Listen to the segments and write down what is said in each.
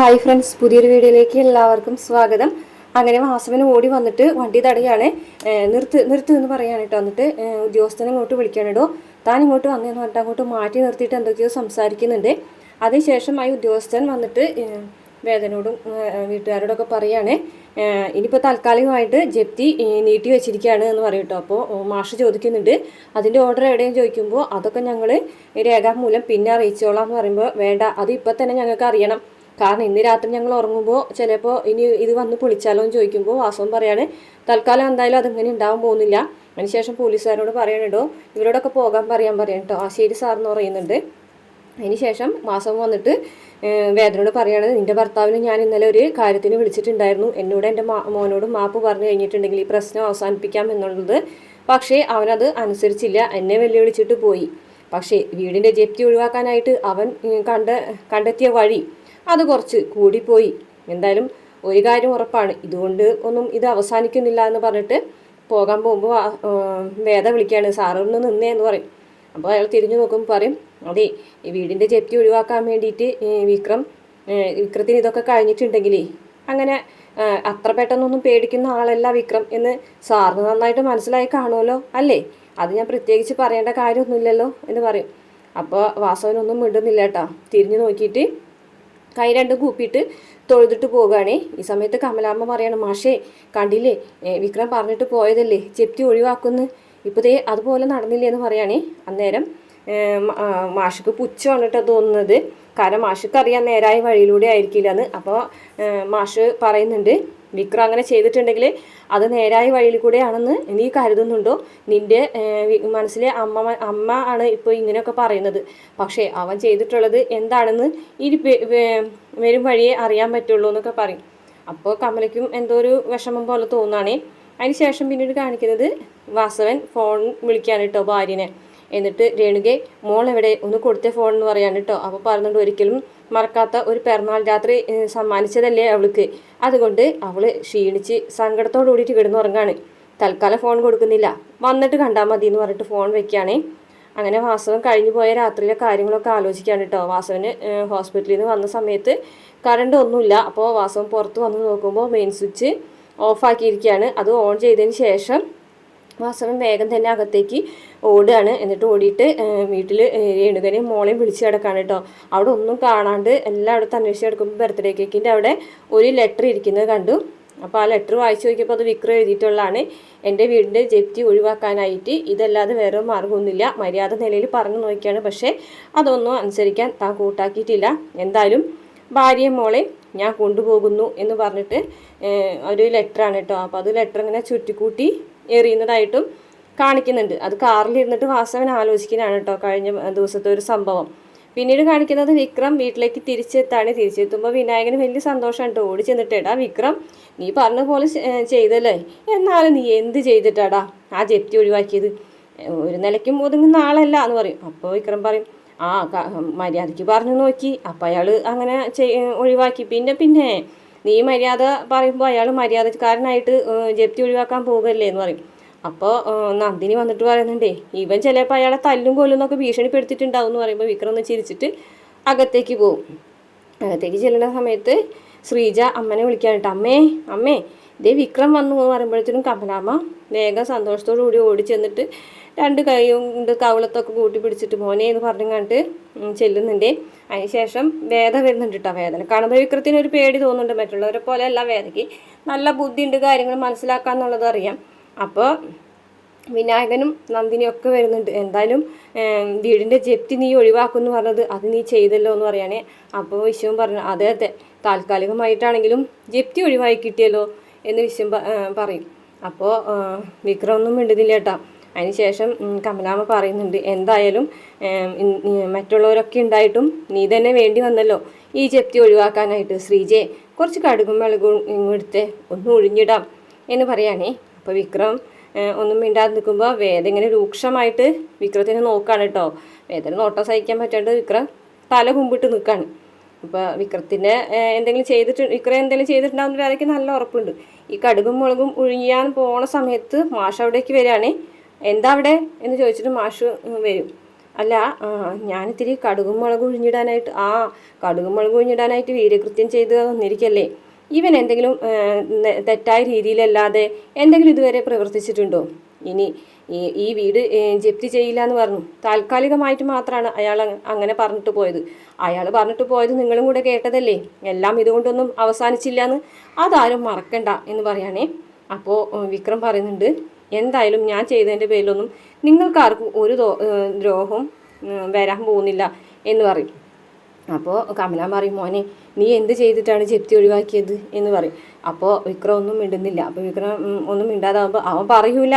Hi friends പുതിയൊരു വീഡിയോയിലേക്ക് എല്ലാവർക്കും സ്വാഗതം. അങ്ങനെ വാസവന് ഓടി വന്നിട്ട് വണ്ടി തടയാണ് നിർത്ത് നിർത്ത് എന്ന് പറയാണ് കേട്ടോ. എന്നിട്ട് ഉദ്യോഗസ്ഥനെ ഇങ്ങോട്ട് വിളിക്കാനിടോ താൻ ഇങ്ങോട്ട് വന്നതെന്ന് പറഞ്ഞിട്ട് അങ്ങോട്ട് മാറ്റി നിർത്തിയിട്ട് എന്തൊക്കെയോ സംസാരിക്കുന്നുണ്ട്. അതിനുശേഷം ആ ഉദ്യോഗസ്ഥൻ വന്നിട്ട് വേദനോടും വീട്ടുകാരോടൊക്കെ പറയാണ് ഇനിയിപ്പോൾ താൽക്കാലികമായിട്ട് ജപ്തി നീട്ടി വെച്ചിരിക്കുകയാണ് എന്ന് പറയും കേട്ടോ. അപ്പോൾ മാഷ് ചോദിക്കുന്നുണ്ട്. അതിന്റെ ഓർഡർ എവിടെയും ചോദിക്കുമ്പോൾ അതൊക്കെ ഞങ്ങൾ രേഖാമൂലം പിന്നെ അറിയിച്ചോളാം എന്ന് പറയുമ്പോൾ വേണ്ട അത് ഇപ്പം തന്നെ ഞങ്ങൾക്ക് അറിയണം. കാരണം ഇന്ന് രാത്രി ഞങ്ങൾ ഉറങ്ങുമ്പോൾ ചിലപ്പോൾ ഇനി ഇത് വന്ന് പൊളിച്ചാലോ എന്ന് ചോദിക്കുമ്പോൾ വാസവൻ പറയാണ് തൽക്കാലം എന്തായാലും അതിങ്ങനെ ഉണ്ടാവാൻ പോകുന്നില്ല. അതിനുശേഷം പോലീസുകാരോട് പറയണുണ്ടോ ഇവരോടൊക്കെ പോകാൻ പറയാൻ പറയാം കേട്ടോ ആ ശരി സാറെന്ന് പറയുന്നുണ്ട്. അതിനുശേഷം മാസം വന്നിട്ട് വേദനോട് പറയാണ് നിന്റെ ഭർത്താവിന് ഞാൻ ഇന്നലെ ഒരു കാര്യത്തിന് വിളിച്ചിട്ടുണ്ടായിരുന്നു. എന്നോട് എന്റെ മോനോട് മാപ്പ് പറഞ്ഞു കഴിഞ്ഞിട്ടുണ്ടെങ്കിൽ ഈ പ്രശ്നം അവസാനിപ്പിക്കാം എന്നുള്ളത്. പക്ഷേ അവനത് അനുസരിച്ചില്ല. എന്നെ വെല്ലുവിളിച്ചിട്ട് പോയി. പക്ഷേ വീടിന്റെ ജപ്തി ഒഴിവാക്കാനായിട്ട് അവൻ കണ്ട കണ്ടെത്തിയ വഴി അത് കുറച്ച് കൂടിപ്പോയി. എന്തായാലും ഒരു കാര്യം ഉറപ്പാണ്. ഇതുകൊണ്ട് ഒന്നും ഇത് അവസാനിക്കുന്നില്ല എന്ന് പറഞ്ഞിട്ട് പോകാൻ പോകുമ്പോൾ വേദ വിളിക്കുകയാണ് സാറൊന്ന് നിന്നേ എന്ന് പറയും. അപ്പോൾ അയാൾ തിരിഞ്ഞു നോക്കുമ്പോൾ പറയും അതെ ഈ വീടിന്റെ ജപ്തി ഒഴിവാക്കാൻ വേണ്ടിയിട്ട് വിക്രം വിക്രത്തിന് ഇതൊക്കെ കഴിഞ്ഞിട്ടുണ്ടെങ്കിലേ അങ്ങനെ അത്ര പെട്ടെന്നൊന്നും പേടിക്കുന്ന ആളല്ല വിക്രം എന്ന് സാറിന് നന്നായിട്ട് മനസ്സിലായി കാണുമല്ലോ അല്ലേ? അത് ഞാൻ പ്രത്യേകിച്ച് പറയേണ്ട കാര്യമൊന്നുമില്ലല്ലോ എന്ന് പറയും. അപ്പോൾ വാസവനൊന്നും മിണ്ടുന്നില്ല കേട്ടോ. തിരിഞ്ഞു നോക്കിയിട്ട് കൈ രണ്ടും കൂപ്പിയിട്ട് തൊഴുതിട്ട് പോകുകയാണേ ഈ സമയത്ത് കമലാമ്മ പറയാണ് മാഷേ കണ്ടില്ലേ? വിക്രം പറഞ്ഞിട്ട് പോയതല്ലേ? ചെപ്തി ഒഴിവാക്കുന്നു. ഇപ്പോൾ ദേ അതുപോലെ നടന്നില്ലേ എന്ന് പറയുകയാണേ അന്നേരം മാഷിക്ക് പുച്ഛമാണ് കേട്ടോ തോന്നുന്നത്. കാരണം മാഷിക്ക് അറിയാൻ നേരായ വഴിയിലൂടെ ആയിരിക്കില്ല എന്ന്. അപ്പോൾ മാഷ് പറയുന്നുണ്ട് വിക്രം അങ്ങനെ ചെയ്തിട്ടുണ്ടെങ്കിൽ അത് നേരായ വഴിയിൽ കൂടെയാണെന്ന് നീ കരുതുന്നുണ്ടോ? നിന്റെ മനസ്സിലെ അമ്മ അമ്മ ആണ് ഇപ്പോൾ ഇങ്ങനെയൊക്കെ പറയുന്നത്. പക്ഷേ അവൻ ചെയ്തിട്ടുള്ളത് എന്താണെന്ന് ഇനി വരും വഴിയെ അറിയാൻ പറ്റുള്ളൂ എന്നൊക്കെ പറയും. അപ്പോൾ കമലയ്ക്കും എന്തോ ഒരു വിഷമം പോലെ തോന്നുകയാണേ അതിന് ശേഷം പിന്നീട് കാണിക്കുന്നത് വാസവൻ ഫോൺ വിളിക്കാൻ കേട്ടോ ഭാര്യനെ. എന്നിട്ട് രേണുകെ മോൾ എവിടെ ഒന്ന് കൊടുത്ത ഫോൺ എന്ന് പറയാൻ കേട്ടോ അപ്പോൾ പറഞ്ഞുകൊണ്ട് ഒരിക്കലും മറക്കാത്ത ഒരു പിറന്നാൾ രാത്രി സമ്മാനിച്ചതല്ലേ അവൾക്ക്. അതുകൊണ്ട് അവൾ ക്ഷീണിച്ച് സങ്കടത്തോടു കൂടിയിട്ട് കിടന്നുറങ്ങാണ്. തൽക്കാലം ഫോൺ കൊടുക്കുന്നില്ല. വന്നിട്ട് കണ്ടാൽ മതി എന്ന് പറഞ്ഞിട്ട് ഫോൺ വെക്കുകയാണേ അങ്ങനെ വാസവൻ കഴിഞ്ഞു പോയ രാത്രിയിലെ കാര്യങ്ങളൊക്കെ ആലോചിക്കുകയാണ് കേട്ടോ വാസവന് ഹോസ്പിറ്റലിൽ നിന്ന് വന്ന സമയത്ത് കറണ്ട് ഒന്നുമില്ല. അപ്പോൾ വാസവൻ പുറത്ത് വന്ന് നോക്കുമ്പോൾ മെയിൻ സ്വിച്ച് ഓഫാക്കിയിരിക്കുകയാണ് അത് ഓൺ ചെയ്തതിന് ശേഷം വാസവൻ വേഗം തന്നെ അകത്തേക്ക് ഓടുകയാണ്. എന്നിട്ട് ഓടിയിട്ട് വീട്ടിൽ രേണുകനെയും മോളെയും വിളിച്ച് കിടക്കാണ് കേട്ടോ അവിടെ ഒന്നും കാണാണ്ട് എല്ലായിടത്തും അന്വേഷിച്ച് കിടക്കുമ്പോൾ ബർത്ത്ഡേ കേക്കിന്റെ അവിടെ ഒരു ലെറ്റർ ഇരിക്കുന്നത് കണ്ടു. അപ്പോൾ ആ ലെറ്റർ വായിച്ചു നോക്കിയപ്പോൾ അത് വിക്രം എഴുതിയിട്ടുള്ളതാണ്. എന്റെ വീടിന്റെ ജപ്തി ഒഴിവാക്കാനായിട്ട് ഇതല്ലാതെ വേറെ മാർഗമൊന്നുമില്ല. മര്യാദ നിലയിൽ പറഞ്ഞു നോക്കിയാണ്. പക്ഷേ അതൊന്നും അനുസരിക്കാൻ താൻ കൂട്ടാക്കിയിട്ടില്ല. എന്തായാലും ഭാര്യയും മോളെ ഞാൻ കൊണ്ടുപോകുന്നു എന്ന് പറഞ്ഞിട്ട് ഒരു ലെറ്ററാണ് കേട്ടോ അപ്പോൾ അത് ലെറ്റർ ഇങ്ങനെ ചുറ്റിക്കൂട്ടി എറിയുന്നതായിട്ടും കാണിക്കുന്നുണ്ട്. അത് കാറിലിരുന്നിട്ട് വാസവൻ ആലോചിക്കുന്നതാണ് കേട്ടോ കഴിഞ്ഞ ദിവസത്തെ ഒരു സംഭവം. പിന്നീട് കാണിക്കുന്നത് വിക്രം വീട്ടിലേക്ക് തിരിച്ചെത്താണ്. തിരിച്ചെത്തുമ്പോൾ വിനായകന് വലിയ സന്തോഷമാണ് ഓടി ചെന്നിട്ടേടാ വിക്രം നീ പറഞ്ഞ പോലെ ചെയ്തല്ലേ? എന്നാലും നീ എന്ത് ചെയ്തിട്ടാടാ ആ ജപ്തി ഒഴിവാക്കിയത്? ഒരു നിലയ്ക്കും ഒതുങ്ങുന്ന ആളല്ല എന്ന് പറയും. അപ്പോൾ വിക്രം പറയും ആ മര്യാദയ്ക്ക് പറഞ്ഞു നോക്കി. അപ്പം അയാൾ അങ്ങനെ ഒഴിവാക്കി. പിന്നെ പിന്നെ നീ മര്യാദ പറയുമ്പോൾ അയാൾ മര്യാദക്കാരനായിട്ട് ജപ്തി ഒഴിവാക്കാൻ പോകല്ലേ എന്ന് പറയും. അപ്പോൾ നന്ദിനി വന്നിട്ട് പറയുന്നുണ്ടേ ഇവൻ ചിലപ്പോൾ അയാളെ തല്ലും കൊല്ലും എന്നൊക്കെ ഭീഷണിപ്പെടുത്തിയിട്ടുണ്ടാവും എന്ന് പറയുമ്പോൾ വിക്രം ഒന്ന് ചിരിച്ചിട്ട് അകത്തേക്ക് പോകും അകത്തേക്ക് ചെല്ലുന്ന സമയത്ത് ശ്രീജ അമ്മനെ വിളിക്കാൻ കേട്ടോ അമ്മേ അമ്മേ ഇതേ വിക്രം വന്നു എന്ന് പറയുമ്പോഴത്തേനും കമലാമ്മ വേഗം സന്തോഷത്തോടു കൂടി ഓടി ചെന്നിട്ട് രണ്ട് കൈയും കൊണ്ട് കവളത്തൊക്കെ കൂട്ടി പിടിച്ചിട്ട് മോനെ എന്ന് പറഞ്ഞു കണ്ടിട്ട് ചെല്ലുന്നുണ്ട്. അതിനുശേഷം വേദ വരുന്നുണ്ട് കേട്ടോ വേദന. കാണുമ്പോൾ വിക്രത്തിന് ഒരു പേടി തോന്നുന്നുണ്ട് മറ്റുള്ളവരെ പോലെ അല്ല വേദയ്ക്ക്. നല്ല ബുദ്ധിയുണ്ട് കാര്യങ്ങൾ മനസ്സിലാക്കാന്നുള്ളത് അറിയാം. അപ്പോൾ വിനായകനും നന്ദിനിയും ഒക്കെ വരുന്നുണ്ട്. എന്തായാലും വീടിന്റെ ജപ്തി നീ ഒഴിവാക്കുമെന്ന് പറഞ്ഞത് അത് നീ ചെയ്തല്ലോ എന്ന് പറയുകയാണെ അപ്പോൾ വിശ്വം പറഞ്ഞു അതെ അതെ. താൽക്കാലികമായിട്ടാണെങ്കിലും ജപ്തി ഒഴിവായി കിട്ടിയല്ലോ എന്ന് വിശ്വം പറയും. അപ്പോൾ വിക്രം ഒന്നും മിണ്ടുന്നില്ല കേട്ടോ. അതിനുശേഷം കമലാമ്മ പറയുന്നുണ്ട് എന്തായാലും മറ്റുള്ളവരൊക്കെ ഉണ്ടായിട്ടും നീ തന്നെ വേണ്ടി വന്നല്ലോ. ഈ ജപ്തി ഒഴിവാക്കാനായിട്ട് ശ്രീജയെ കുറച്ച് കടുകും മിളകും ഇങ്ങെടുത്ത് ഒന്ന് ഒഴിഞ്ഞിടാം എന്ന് പറയുകയാണേ അപ്പോൾ വിക്രം ഒന്നും മിണ്ടാതെ നിൽക്കുമ്പോൾ വേദ ഇങ്ങനെ രൂക്ഷമായിട്ട് വിക്രത്തിനെ നോക്കുകയാണ് കേട്ടോ. വേദന നോട്ടം സഹിക്കാൻ പറ്റാണ്ട് വിക്രം തല കുമ്പിട്ട് നിൽക്കാണ്. അപ്പോൾ വിക്രത്തിന്റെ എന്തെങ്കിലും ചെയ്തിട്ട് വിക്രം എന്തെങ്കിലും ചെയ്തിട്ടുണ്ടാവുന്ന വേദയ്ക്ക് നല്ല ഉറപ്പുണ്ട്. ഈ കടുകും മുളകും ഒഴിയാൻ പോണ സമയത്ത് മാഷ് അവിടേക്ക് വരികയാണേ. എന്താ അവിടെ? എന്ന് ചോദിച്ചിട്ട് മാഷ് വരും. അല്ല ഞാനിത്തിരി കടുകും മുളകും ഒഴിഞ്ഞിടാനായിട്ട് ആ കടുകും മുളകും ഒഴിഞ്ഞിടാനായിട്ട് വീരകൃത്യം ചെയ്ത് വന്നിരിക്കല്ലേ. ഇവൻ എന്തെങ്കിലും തെറ്റായ രീതിയിലല്ലാതെ എന്തെങ്കിലും ഇതുവരെ പ്രവർത്തിച്ചിട്ടുണ്ടോ? ഇനി ഈ ഈ വീട് ജപ്തി ചെയ്യില്ല എന്ന് പറഞ്ഞു. താൽക്കാലികമായിട്ട് മാത്രമാണ് അയാൾ അങ്ങനെ പറഞ്ഞിട്ട് പോയത്. അയാൾ പറഞ്ഞിട്ട് പോയത് നിങ്ങളും കൂടെ കേട്ടതല്ലേ? എല്ലാം ഇതുകൊണ്ടൊന്നും അവസാനിച്ചില്ല എന്ന് അതാരും മറക്കണ്ട എന്ന് പറയാനേ. അപ്പോൾ വിക്രം പറയുന്നുണ്ട് എന്തായാലും ഞാൻ ചെയ്തതിന്റെ പേരിലൊന്നും നിങ്ങൾക്കാർക്കും ഒരു ദ്രോഹവും വരാൻ പോകുന്നില്ല എന്ന് പറയും. അപ്പോൾ കമല പറയും മോനെ നീ എന്ത് ചെയ്തിട്ടാണ് ജപ്തി ഒഴിവാക്കിയത്? എന്ന് പറയും. അപ്പോൾ വിക്രം ഒന്നും മിണ്ടുന്നില്ല. അപ്പോൾ വിക്രം ഒന്നും മിണ്ടാതാകുമ്പോൾ അവൻ പറയൂല.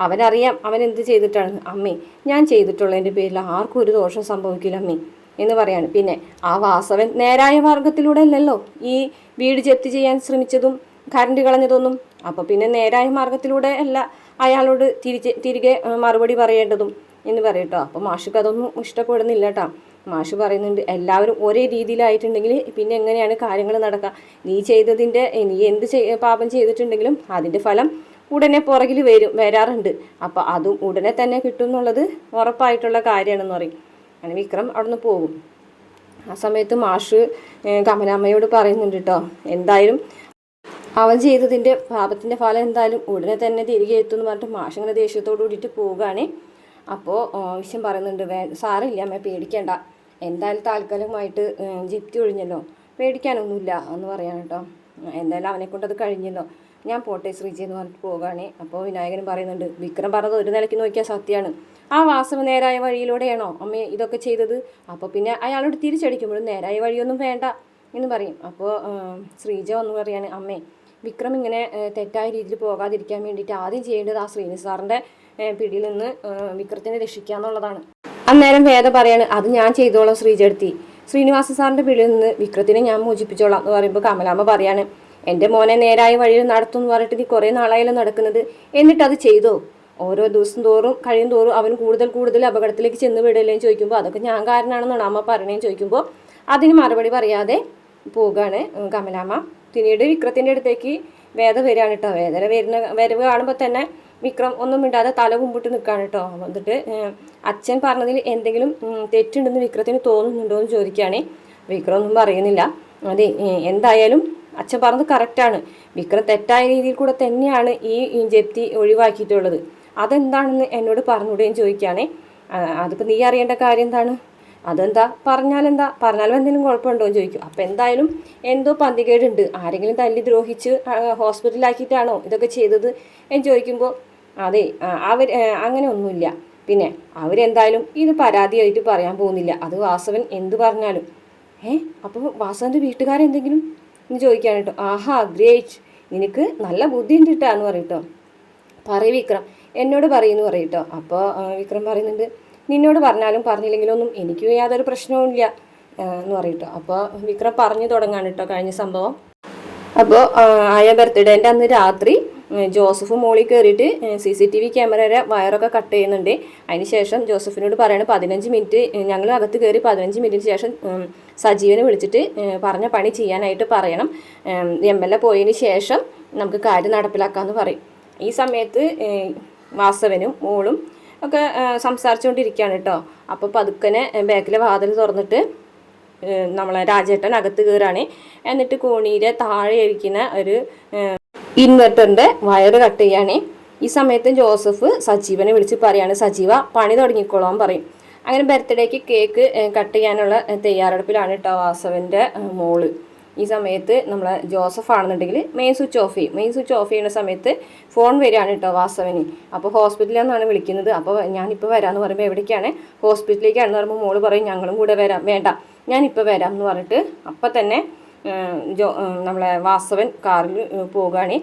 അവനറിയാം അവൻ എന്ത് ചെയ്തിട്ടാണ്. അമ്മേ ഞാൻ ചെയ്തിട്ടുള്ളതിന്റെ പേരിൽ ആർക്കും ഒരു ദോഷം സംഭവിക്കില്ല അമ്മേ എന്ന് പറയാണ്. പിന്നെ ആ വാസവൻ നേരായ മാർഗത്തിലൂടെ അല്ലല്ലോ ഈ വീട് ജപ്തി ചെയ്യാൻ ശ്രമിച്ചതും കറണ്ട് കളഞ്ഞതൊന്നും. അപ്പോൾ പിന്നെ നേരായ മാർഗത്തിലൂടെ അല്ല അയാളോട് തിരിച്ച് തിരികെ മറുപടി പറയേണ്ടതും. എന്ന് പറയട്ടോ അപ്പോൾ മാഷുക്ക് അതൊന്നും ഇഷ്ടപ്പെടുന്നില്ല കേട്ടോ. മാഷ് പറയുന്നുണ്ട് എല്ലാവരും ഒരേ രീതിയിലായിട്ടുണ്ടെങ്കിൽ പിന്നെ എങ്ങനെയാണ് കാര്യങ്ങൾ നടക്കുക നീ ചെയ്തതിന്റെ നീ എന്ത് പാപം ചെയ്തിട്ടുണ്ടെങ്കിലും അതിന്റെ ഫലം ഉടനെ പുറകിൽ വരും വരാറുണ്ട്. അപ്പോൾ അതും ഉടനെ തന്നെ കിട്ടും എന്നുള്ളത് ഉറപ്പായിട്ടുള്ള കാര്യമാണെന്ന് പറയും. അങ്ങനെ വിക്രം അവിടുന്ന് പോകും. ആ സമയത്ത് മാഷ് കമലാമ്മയോട് പറയുന്നുണ്ട് കേട്ടോ എന്തായാലും അവൻ ചെയ്തതിന്റെ പാപത്തിന്റെ ഫലം എന്തായാലും ഉടനെ തന്നെ തിരികെ എത്തും എന്ന് പറഞ്ഞിട്ട് മാഷ് ഇങ്ങനെ ദേഷ്യത്തോട് കൂടിയിട്ട് പോവുകയാണ്. അപ്പോൾ ആവശ്യം പറയുന്നുണ്ട് വേ സാറില്ല അമ്മ പേടിക്കേണ്ട. എന്തായാലും താൽക്കാലികമായിട്ട് ജിപ്തി ഒഴിഞ്ഞല്ലോ. പേടിക്കാനൊന്നുമില്ല എന്ന് പറയാൻ കേട്ടോ. എന്തായാലും അവനെ കൊണ്ട് അത് കഴിഞ്ഞല്ലോ. ഞാൻ പോട്ടെ ശ്രീജി എന്ന് പറഞ്ഞിട്ട് പോകുകയാണേ അപ്പോൾ വിനായകനും പറയുന്നുണ്ട് വിക്രം പറഞ്ഞത് ഒരു നിലയ്ക്ക് നോക്കിയാൽ സത്യമാണ്. ആ വാസവ നേരായ വഴിയിലൂടെയാണോ അമ്മ ഇതൊക്കെ ചെയ്തത്? അപ്പോൾ പിന്നെ അയാളോട് തിരിച്ചടിക്കുമ്പോഴും നേരായ വഴിയൊന്നും വേണ്ട എന്ന് പറയും. അപ്പോൾ ശ്രീജ ഒന്ന് പറയാണ് അമ്മേ വിക്രം ഇങ്ങനെ തെറ്റായ രീതിയിൽ പോകാതിരിക്കാൻ വേണ്ടിയിട്ട് ആദ്യം ചെയ്യേണ്ടത് ആ ശ്രീനി സാറിന്റെ പിടിയിൽ നിന്ന് വിക്രത്തിനെ രക്ഷിക്കുക എന്നുള്ളതാണ്. അന്നേരം വേദ പറയാണ് അത് ഞാൻ ചെയ്തോളാം ശ്രീജടുത്തി. ശ്രീനിവാസ സാറിന്റെ പിടിയിൽ നിന്ന് വിക്രത്തിനെ ഞാൻ മോചിപ്പിച്ചോളാം എന്ന് പറയുമ്പോൾ കമലാമ്മ പറയാണ് എന്റെ മോനെ നേരായ വഴിയിൽ നടത്തും എന്ന് പറഞ്ഞിട്ട് നീ കുറേ നാളായാലും നടക്കുന്നത്. എന്നിട്ട് അത് ചെയ്തോ? ഓരോ ദിവസം തോറും കഴിയും തോറും അവൻ കൂടുതൽ കൂടുതൽ അപകടത്തിലേക്ക് ചെന്ന് വിടല്ലേ ചോദിക്കുമ്പോൾ അതൊക്കെ ഞാൻ കാരണമാണെന്നാണ് അമ്മ പറയണേന്ന് ചോദിക്കുമ്പോൾ അതിന് മറുപടി പറയാതെ പോവുകയാണ് കമലാമ്മ. പിന്നീട് വിക്രത്തിന്റെ അടുത്തേക്ക് വേദ വരികയാണ് കേട്ടോ വേദന വരുന്ന വരവ് കാണുമ്പോൾ തന്നെ വിക്രം ഒന്നും മിണ്ടാതെ തല കുമ്പിട്ട് നിൽക്കുകയാണ് കേട്ടോ എന്നിട്ട് അച്ഛൻ പറഞ്ഞതിൽ എന്തെങ്കിലും തെറ്റുണ്ടെന്ന് വിക്രത്തിന് തോന്നുന്നുണ്ടോ എന്ന് ചോദിക്കുകയാണ്. വിക്രം ഒന്നും പറയുന്നില്ല. അതെ എന്തായാലും അച്ഛൻ പറഞ്ഞത് കറക്റ്റാണ് വിക്രം തെറ്റായ രീതിയിൽ കൂടെ തന്നെയാണ് ഈ ജപ്തി ഒഴിവാക്കിയിട്ടുള്ളത്. അതെന്താണെന്ന് എന്നോട് പറഞ്ഞുകൂടെയും ചോദിക്കുകയാണേ. അതിപ്പോൾ നീ അറിയേണ്ട കാര്യം എന്താണ്? അതെന്താ? പറഞ്ഞാലെന്താ? പറഞ്ഞാലും എന്തെങ്കിലും കുഴപ്പമുണ്ടോ എന്ന് ചോദിക്കും. അപ്പോൾ എന്തായാലും എന്തോ പന്തികേടുണ്ട്. ആരെങ്കിലും തല്ലി ദ്രോഹിച്ച് ഹോസ്പിറ്റലിലാക്കിയിട്ടാണോ ഇതൊക്കെ ചെയ്തത് എന്ന് ചോദിക്കുമ്പോൾ അതെ അവർ അങ്ങനെ ഒന്നുമില്ല. പിന്നെ അവരെന്തായാലും ഇത് പരാതിയായിട്ട് പറയാൻ പോകുന്നില്ല. അത് വാസവൻ എന്ത് പറഞ്ഞാലും. ഏ അപ്പോൾ വാസവന്റെ വീട്ടുകാരെന്തെങ്കിലും എന്ന് ചോദിക്കാൻ കേട്ടോ. ആഹാ ഗ്രേറ്റ്. നിനക്ക് നല്ല ബുദ്ധി ഉണ്ട് കേട്ടോ എന്ന് പറയും കേട്ടോ പറയും വിക്രം. എന്നോട് പറയുന്നു പറയും കേട്ടോ അപ്പോൾ വിക്രം പറയുന്നുണ്ട് നിന്നോട് പറഞ്ഞാലും പറഞ്ഞില്ലെങ്കിലും ഒന്നും എനിക്ക് യാതൊരു പ്രശ്നവും ഇല്ല എന്ന് പറയട്ടോ. അപ്പോൾ വിക്രം പറഞ്ഞു തുടങ്ങാണ് കേട്ടോ കഴിഞ്ഞ സംഭവം. അപ്പോൾ ആയ ബർത്ത്ഡേന്റെ അന്ന് രാത്രി ജോസഫ് മോളിൽ കയറിയിട്ട് സി സി ടി വി ക്യാമറയുടെ വയറൊക്കെ കട്ട് ചെയ്യുന്നുണ്ട്. അതിന് ശേഷം ജോസഫിനോട് പറയണം പതിനഞ്ച് മിനിറ്റ് ഞങ്ങൾ അകത്ത് കയറി പതിനഞ്ച് മിനിറ്റിന് ശേഷം സജീവനെ വിളിച്ചിട്ട് പറഞ്ഞ പണി ചെയ്യാനായിട്ട് പറയണം. എം എൽ എ പോയതിന് ശേഷം നമുക്ക് കാര്യം നടപ്പിലാക്കാമെന്ന് പറയും. ഈ സമയത്ത് വാസവനും മോളും ഒക്കെ സംസാരിച്ചുകൊണ്ടിരിക്കുകയാണ് കേട്ടോ അപ്പോൾ പതുക്കനെ ബാക്കിലെ വാതിൽ തുറന്നിട്ട് നമ്മളെ രാജേട്ടൻ അകത്ത് കയറാണ് എന്നിട്ട് കോണിയിലെ താഴെ ഇരിക്കുന്ന ഒരു ഇൻവെർട്ടറിന്റെ വയറ് കട്ട് ചെയ്യാണ്. ഈ സമയത്ത് ജോസഫ് സജീവനെ വിളിച്ച് പറയാണ് സജീവ പണി തുടങ്ങിക്കോളാൻ പറയും. അങ്ങനെ ബർത്ത്ഡേക്ക് കേക്ക് കട്ട് ചെയ്യാനുള്ള തയ്യാറെടുപ്പിലാണ് കേട്ടോ വാസവന്റെ മോൾ. ഈ സമയത്ത് നമ്മൾ ജോസഫ് ആണെന്നുണ്ടെങ്കിൽ മെയിൻ സ്വിച്ച് ഓഫ് ചെയ്യും. മെയിൻ സ്വിച്ച് ഓഫ് ചെയ്യുന്ന സമയത്ത് ഫോൺ വരികയാണ് കേട്ടോ വാസവന്. അപ്പോൾ ഹോസ്പിറ്റലിൽ നിന്നാണ് വിളിക്കുന്നത്. അപ്പോൾ ഞാനിപ്പോൾ വരാമെന്ന് പറയുമ്പോൾ എവിടേക്കാണ്? ഹോസ്പിറ്റലിലേക്കാണെന്ന് പറയുമ്പോൾ മോൾ പറയും ഞങ്ങളും കൂടെ വരാം. വേണ്ട. ഞാനിപ്പോൾ വരാം എന്ന് പറഞ്ഞിട്ട് അപ്പം തന്നെ ജോ നമ്മളെ വാസവൻ കാറിൽ പോവുകയാണ്.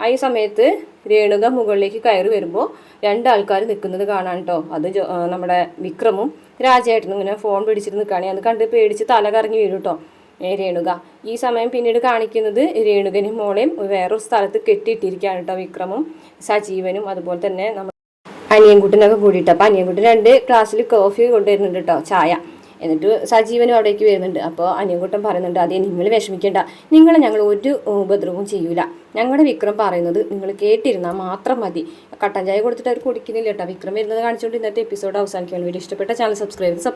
ആ ഈ സമയത്ത് രേണുക മുകളിലേക്ക് കയറി വരുമ്പോൾ രണ്ടാൾക്കാർ നിൽക്കുന്നത് കാണാൻ കേട്ടോ. അത് നമ്മുടെ വിക്രമും രാജേട്ടനും ഇങ്ങനെ ഫോൺ പിടിച്ചിട്ട് നിൽക്കുകയാണ് അത് കണ്ട് പേടിച്ച് തല കറങ്ങി വീഴും കേട്ടോ. രേണുക. ഈ സമയം പിന്നീട് കാണിക്കുന്നത് രേണുകനും മോളെയും വേറൊരു സ്ഥലത്ത് കെട്ടിയിട്ടിരിക്കുകയാണ് കേട്ടോ വിക്രമും സജീവനും. അതുപോലെ തന്നെ നമ്മൾ അനിയൻകുട്ടനൊക്കെ കൂടിയിട്ട്. അപ്പം അനിയൻകുട്ടൻ രണ്ട് ക്ലാസ്സിൽ കോഫി കൊണ്ടുവരുന്നുണ്ട് കേട്ടോ ചായ. എന്നിട്ട് സജീവനും അവിടേക്ക് വരുന്നുണ്ട്. അപ്പോൾ അനിയൻകുട്ടൻ പറയുന്നുണ്ട് അതേ നിങ്ങൾ വിഷമിക്കേണ്ട. നിങ്ങളെ ഞങ്ങൾ ഒരു ഉപദ്രവവും ചെയ്യൂല. ഞങ്ങളുടെ വിക്രം പറയുന്നത് നിങ്ങൾ കേട്ടിരുന്നാൽ മാത്രം മതി. കട്ടൻ ചായ കൊടുത്തിട്ട് അവർ കുടിക്കുന്നില്ല കേട്ടോ വിക്രം വരുന്നത് കാണിച്ചുകൊണ്ട് ഇന്നത്തെ എപ്പിസോഡ് അവസാനിക്കുകയാണ് വീഡിയോ ഇഷ്ടപ്പെട്ട ചാനൽ സബ്സ്ക്രൈബ്